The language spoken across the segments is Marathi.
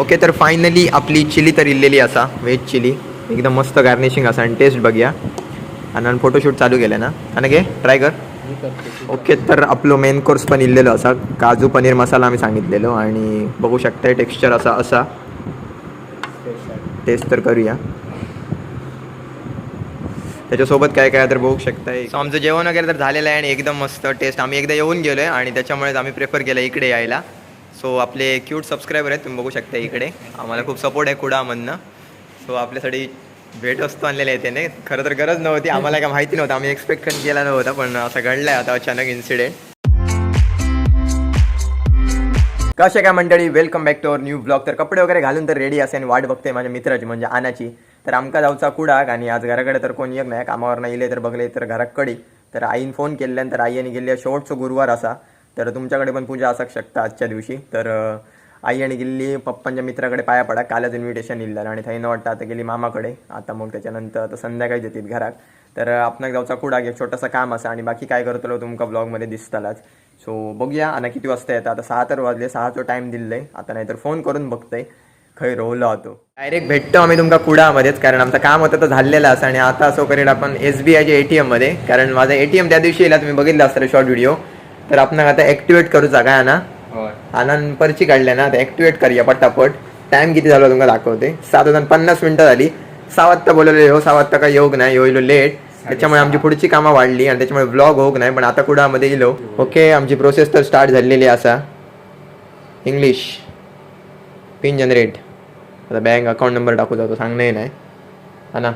ओके तर फायनली आपली चिली तर इल्लेली असा व्हेज चिली. एकदम मस्त गार्निशिंग असा आणि टेस्ट बघूया आणि फोटोशूट चालू केलं ना. आणि घे ट्राय कर ओके तर आपलं मेन कोर्स पण इल्लेलो असा. काजू पनीर मसाला आम्ही सांगितलेलो आणि बघू शकताय टेक्स्चर असा असा. टेस्ट तर करूया. त्याच्यासोबत काय काय तर बघू शकताय. So, आमचं जेवण वगैरे तर झालेलं आहे आणि एकदम मस्त टेस्ट आम्ही एकदा येऊन गेलो आहे आणि त्याच्यामुळेच आम्ही प्रेफर केलं इकडे यायला. सो आपले क्यूट सबस्क्रायबर आहेत तुम्ही बघू शकता इकडे. आम्हाला खूप सपोर्ट आहे कुडामधनं. सो आपल्यासाठी भेट वस्तू आणलेल्या आहे त्याने. खरं तर गरज नव्हती आम्हाला काय माहिती नव्हतं. आम्ही एक्सपेक्ट केला नव्हता पण असं घडलं आहे आता अचानक इन्सिडेंट कसे काय मंडळी welcome back to our new blog तर कपडे वगैरे घालून तर रेडी असे आणि वाट बघते माझ्या मित्राची म्हणजे आनाची. तर आमका जाऊचा कुडाक आणि आज घराकडे तर कोणी एक नाही. कामावर नाही इले तर बघले तर घराकडे. तर आईन फोन केल्यानंतर आईने गेले शेवटचं गुरुवार असा. तर तुमच्याकडे पण पूजा असू शकता आजच्या दिवशी. तर आई आणि गेली पप्पांच्या मित्राकडे पाया पडा. कालच इन्व्हिटेशन इल्लं आणि थंय न वाटतं आता गेली मामाकडे. आता मग त्याच्यानंतर आता संध्याकाळी येतील घरात. तर आपणा जाऊचा कुडाक एक छोटंसं काम असं आणि बाकी काय करतलो तुमका ब्लॉगमध्ये दिसतालाच. सो बघूया आणि किती वाजता येतं. आता सहा तर वाजले. सहाचं टाईम दिलंय. आता नाहीतर फोन करून बघतंय. खंय रोवलो होतो डायरेक्ट भेटतो आम्ही तुमका कुडामध्येच. कारण आमचं काम होतं तर झालेलं असं आणि आता असं करेल आपण एस बी आयच्या एटीएममध्ये कारण माझा एटीएम त्या दिवशी येला तुम्ही बघितलं असतं शॉर्ट व्हिडिओ तर आपण आता ऍक्टिवेट करूचा काय ना. आनंद परची काढल्या ना आता ऍक्टिवेट करूया पटापट. टाइम किती झाला तुमका दाखवते. सात हजार पन्नास मिनिटं झाली. सहा वाजता बोलवले हो सहा वाजता काय योग नाही येईल लेट त्याच्यामुळे आमची पुढची कामं वाढली आणि त्याच्यामुळे ब्लॉग होक नाही पण आता कुडामध्ये येलो. ओके आमची प्रोसेस तर स्टार्ट झालेली असा. इंग्लिश पिन जनरेट आता बँक अकाउंट नंबर टाकू जातो सांगणे नाही. हा ना.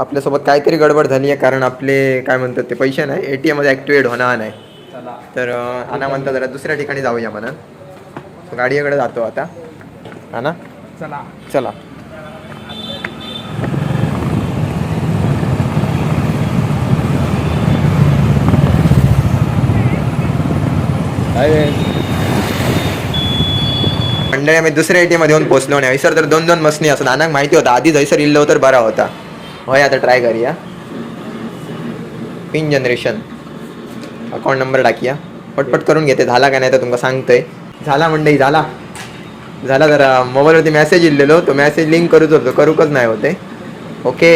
आपल्यासोबत काहीतरी गडबड झाली आहे कारण आपले काय म्हणतात ते पैसे नाही ए टी एममध्ये ॲक्टिवेट होणार नाही. तर आणा म्हणता जरा दुसऱ्या ठिकाणी जाऊया म्हणा. गाडीकडे जातो आता. हा ना? चला. चला. मंडळी आम्ही दुसऱ्या एटीएममध्ये येऊन पोहोचलो नाही. हैसर तर दोन दोन मसनी असं नानाक माहिती होता आधीच हैसर इल्लो तर बरा होता. होय आता ट्राय करूया. पिन जनरेशन अकाउंट नंबर टाकूया. पटपट करून घेते. झाला का नाही तर तुमका सांगतोय. झाला मंडळी झाला. झाला जरा मोबाईलवरती मेसेज इल्लेलो तो मेसेज लिंक करूच होतो. करूकच नाही होते ओके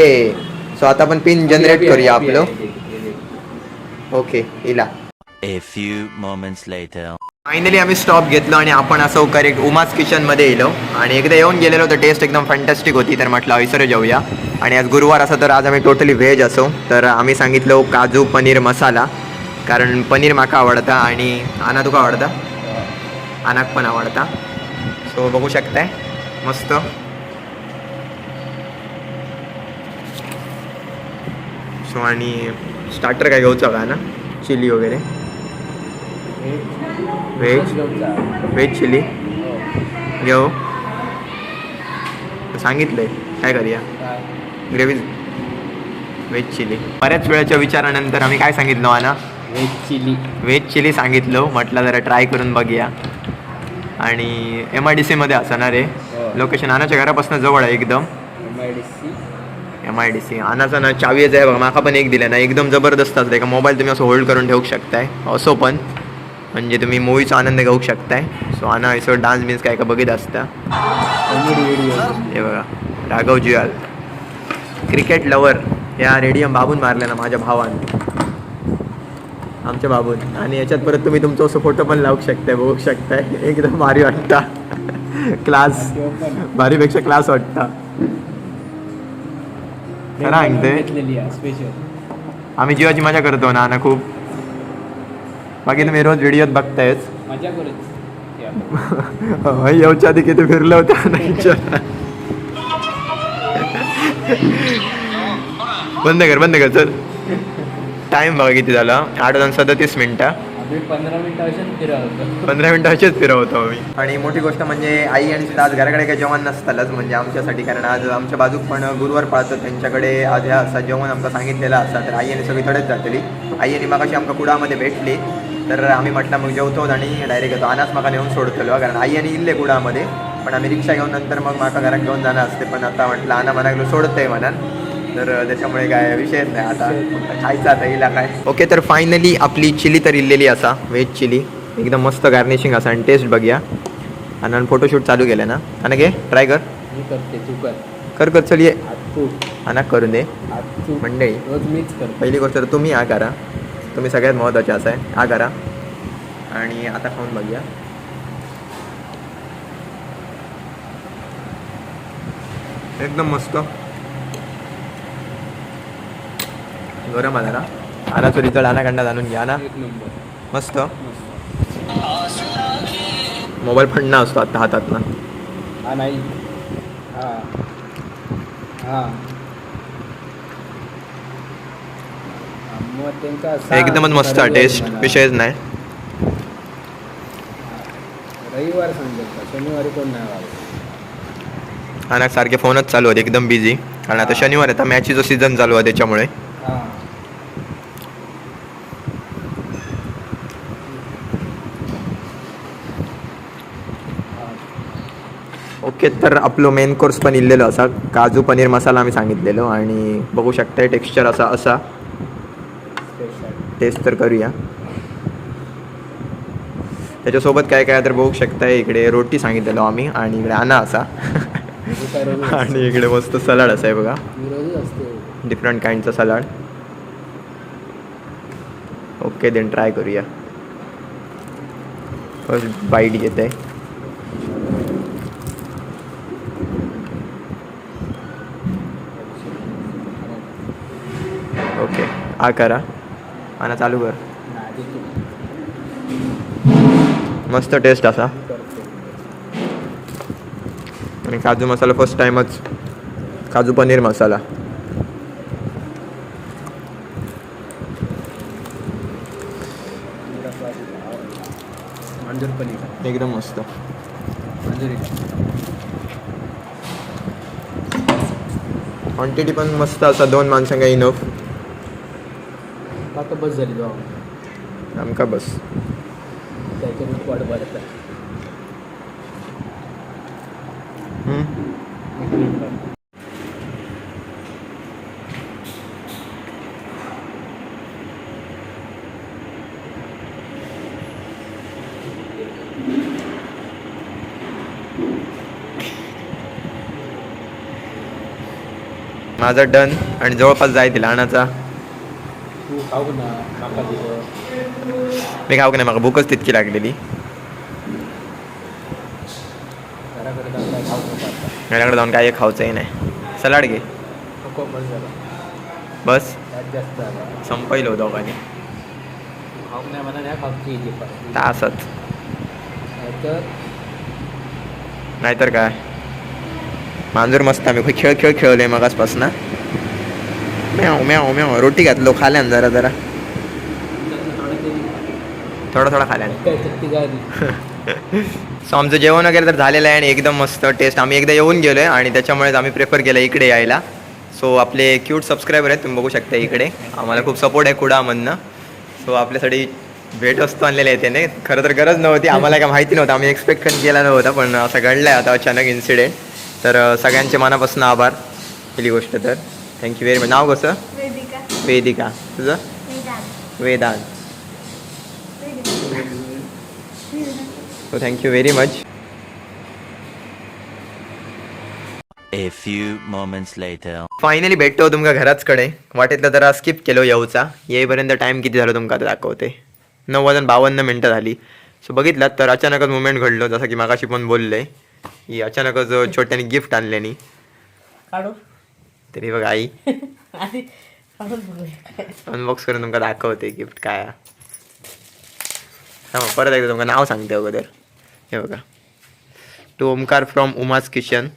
सो आता आपण पिन जनरेट करूया आपलं. ओके इला. A few moments later. Finally आम्ही स्टॉप घेतलो आणि आपण असं करेक्ट उमास किचनमध्ये येलो. आणि एकदा येऊन गेलेलो तर टेस्ट एकदम फॅन्टॅस्टिक होती. तर म्हटलं हयसर जाऊया. आणि आज गुरुवार असं तर आज आम्ही टोटली व्हेज असो. तर आम्ही सांगितलं काजू पनीर मसाला. कारण पनीर माका आवडता आणि आना तुका आवडता. आनाक पण आवडता. सो बघू शकताय. मस्त. सो आणि स्टार्टर काय घेऊचा का ना? चिली वगैरे. व्हेज व्हेज चिली घेऊ. सांगितलंय. काय करूया? ग्रेव्ही व्हेज चिली बऱ्याच वेळाच्या विचारानंतर आम्ही काय सांगितलं आना व्हेज चिली व्हेज चिली सांगितलं म्हटलं जरा ट्राय करून बघूया. आणि एम आय डी सीमध्ये असणार रे लोकेशन आनाच्या घरापासून जवळ आहे एकदम. M I D C M I D C आनाचा ना चावी आहे बघा माका पण एक दिलं ना एकदम जबरदस्त असते का मोबाईल तुम्ही असं होल्ड करून ठेवू शकताय. असो पण. म्हणजे तुम्ही मूवीचा आनंद घेऊ शकताय. सो आना असं डान्स बिन्स काय का बघित असता. हे बघा राघव जुयाल. क्रिकेट लवर या रेडियम बाबून मारले ना माझ्या भावान. आमच्या बाबून. आणि याच्यात परत तुम्ही तुमचा असं फोटो पण लावू शकताय बघू शकताय. एकदम भारी वाटता. क्लास. भारीपेक्षा क्लास वाटता. खरं सांगते. आम्ही जीवाची मजा करतो ना ना खूप. बाकी तुम्ही रोज व्हिडिओत बघतायच. होय, येऊच्या आधी किती फिरलं होतं. बंद कर बंद कर चल. टाइम बघा किती झाला. आठ वाजून सदतीस मिनिटं पंधरा मिनिटं असेच फिरत होतो. पंधरा मिनिटं असेच फिरवतो आम्ही. आणि मोठी गोष्ट म्हणजे आई आणि आज घराकडे काही जेवण नसतालच म्हणजे आमच्यासाठी कारण आज आमच्या बाजूक पण गुरुवार पाळतात त्यांच्याकडे आज ह्या असा जेवण आमका सांगितलेलं असा तर आई आणि सगळी थोडेच जातली. आई आणि मगाशी आमका कुडामध्ये भेटली. तर आम्ही म्हटलं मग जेवतो आणि डायरेक्ट येतो. अनाच माका नेऊन सोडतलो कारण आई आणि इल्ले कुडामध्ये. पण आम्ही रिक्षा घेऊन नंतर मग माका घरात घेऊन जाणार असते. पण आता म्हटलं आणा म्हणा गेलो सोडतंय म्हणा तर त्याच्यामुळे काय विषयच नाही. आता खायचं आता हिला काय. ओके तर फायनली आपली चिली तर इल्लेली असा व्हेज चिली. एकदम मस्त गार्निशिंग असा आणि टेस्ट बघूया. आणि फोटोशूट चालू केलं ना. आणि घे ट्राय कर. मी करते तू कर. कर कर चल ये. आणि करून दे. मंडळी पहिली गोष्ट तर तुम्ही हा करा. तुम्ही सगळ्यात महत्त्वाचे असं आहे. हा करा. आणि आता खाऊन बघूया. एकदम मस्त. गरम आला ना चढ आणा कंडा जाणून घ्या ना. मस्त. मोबाईल फंड ना असतो आता हातात ना. हा नाही. हा. हा. मग एकदमच मस्त टेस्ट. विषयच नाही. रविवार शनिवारी कोण नाही आणि सारखे फोनच चालू होते एकदम बिझी कारण आता शनिवार आता मॅचीचा सीझन चालू आहे त्याच्यामुळे. हा ओके तर आपलं मेन कोर्स पण इल्लेलो असा काजू पनीर मसाला आम्ही सांगितलेलो आणि बघू शकताय टेक्स्चर असा असा. टेस्ट तर करूया. त्याच्यासोबत काय काय तर बघू शकताय इकडे रोटी सांगितलेलो आम्ही आणि इकडे आणा असा. आणि इकडे मस्त सलाड असा आहे बघा. डिफरंट काइंडचा सलाड. ओके देन ट्राय करूया. फर्स्ट बाईट घेते ओके हा करा. आणि चालू कर. मस्त टेस्ट असा. आणि काजू मसाला फर्स्ट टाइमच काजू पनीर मसाला. पनीर एकदम मस्त. क्वांटिटी पण मस्त असा. दोन माणसांना इनफ आता बस झाली जाऊ. आमका बस. हम्म. एक नंबर माझा डन आणि जवळपास जाय तिला आणाचा. तू खाऊ ना माका दिलं मी खाऊ की नाही मला भूकच तितकी लागलेली घराकडे जाऊन काय खाऊ माझ्याकडे जाऊन काय खाऊचंही नाही सलाड घे बस झालं बस दोघांनी खाऊ नाही नाही खाऊची तासच नाहीतर नाहीतर काय मांजूर मस्त आम्ही खूप खेळ खेळ खेळलोय मगासपासून म्याव म्याव म्याव रोटी घातलो खाल्यान जरा जरा. थोडा थोडा खाल्यान गाडी सो आमचं जेवण वगैरे तर झालेलं आहे आणि एकदम मस्त टेस्ट आम्ही एकदा येऊन गेलो आहे आणि त्याच्यामुळेच आम्ही प्रेफर केलं इकडे यायला. सो आपले क्यूट सबस्क्रायबर आहेत तुम्ही बघू शकता इकडे. आम्हाला खूप सपोर्ट आहे कुडामधनं. सो आपल्यासाठी भेट वस्तू आणलेल्या आहे त्याने. खरं तर गरज नव्हती आम्हाला काय माहिती नव्हतं. आम्ही एक्सपेक्ट पण केला नव्हता पण असं घडलं आहे आता अचानक इन्सिडेंट तर सगळ्यांचे मनापासून आभार. पहिली गोष्ट तर. थँक्यू व्हेरी मच नाव कसं? वेदिका. वेदिका. तुझं? Vedant. So thank you very much A few moments later. Finally भेटतो तुमका घराचकडे वाटेतलं जरा स्किप केलो येऊचा. येईपर्यंत टाईम किती झालो तुमका दाखवते. नऊ वाजून बावन्न मिनटं झाली. सो बघितलात तर अचानकच मुवमेंट घडलो जसं की मागाशी पण बोलले. की अचानकच छोट्याने गिफ्ट आणल्यानी. काढू? तरी बघ आई. अनबॉक्स करून तुमका दाखवते गिफ्ट काय. हा परत एकदा तुमका नाव सांगते अगोदर. हे बघा. To Omkar from Uma's kitchen.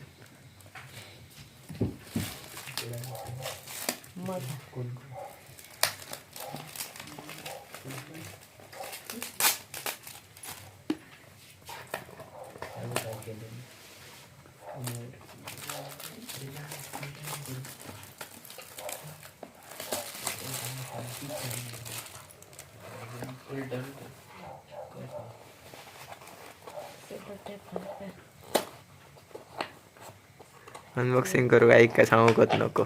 Unboxing करू काय काय सांगू कत नको?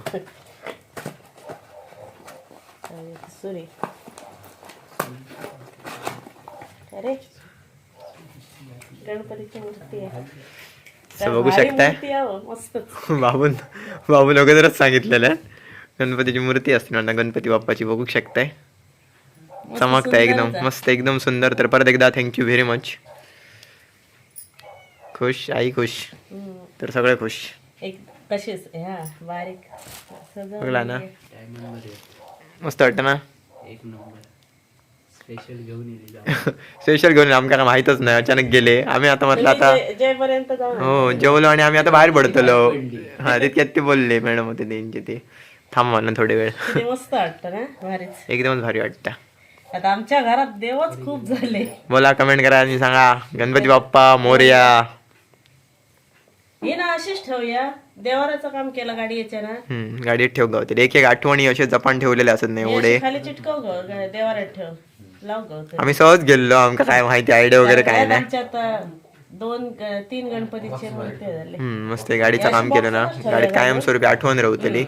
सुरी. अरे. गणपतीची मूर्ती आहे. बघू शकताय. बाबून बाबून अगोदरच सांगितलेलं. आहे गणपतीची मूर्ती असते ना गणपती बाप्पाची बघू शकताय. मस्त चमकताय एकदम. मस्त एकदम सुंदर. तर परत एकदा थँक्यू व्हेरी मच खुश आई खुश. तर सगळे खुश. एक तशीच हा बारीक. सगळं बघला ना? म्हणजे मस्त वाटतं ना? स्पेशल घेऊन येईल स्पेशल घेऊन आमका काय माहितच नाही. अचानक गेले. आम्ही आता म्हटलं आता हो जेवलो आणि आम्ही आता बाहेर पडतलो. हा तितक्यात ते बोलले मॅडम होते त्यांचे ते. थांबवा ना थोडे वेळ. किती मस्त वाटतं ना? एकदमच भारी वाटतं. आता आमच्या घरात देवच खूप झाले. बोला कमेंट करा आणि सांगा. गणपती बाप्पा मोरया. हे ना अशीच ठेवूया. देवाराचं काम केलं गाडी याच्या ना हम्म, गाडीत ठेव गावतील एक एक आठवणी असे जपान ठेवलेले असत नाही हे एवढे. अशी खाली चिटकव ग देवारात ठेव. लाव ग आम्ही सहज गेलो आमका काय माहिती आयडिया वगैरे काय नाही. आमच्या आता दोन ग- तीन गणपतीचे मूर्ती झाले. हम्म, मस्त आहे. गाडीचं काम केलं ना. गाडीत कायमस्वरूपी आठवण राहतली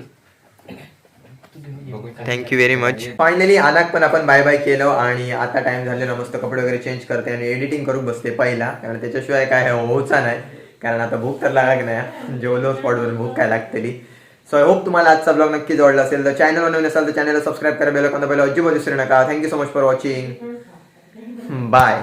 thank you very much finally अनाक पण आपण बाय बाय केलं आणि आता टाइम झालेला मस्त कपडे वगैरे चेंज करते आणि एडिटिंग करून बसते पहिला. कारण त्याच्याशिवाय काय होऊचा नाही. कारण आता भूक तर लागाक नाही जेवलो स्पॉटवर भूक काय लागतली सो आय होप तुम्हाला आजचा ब्लॉग नक्की आवडला असेल. तर चॅनल बनवून असाल तर चॅनलला सबस्क्राईब करा बेल कोणता पहिला अजिबात विसरू नका. Thank you so much for watching bye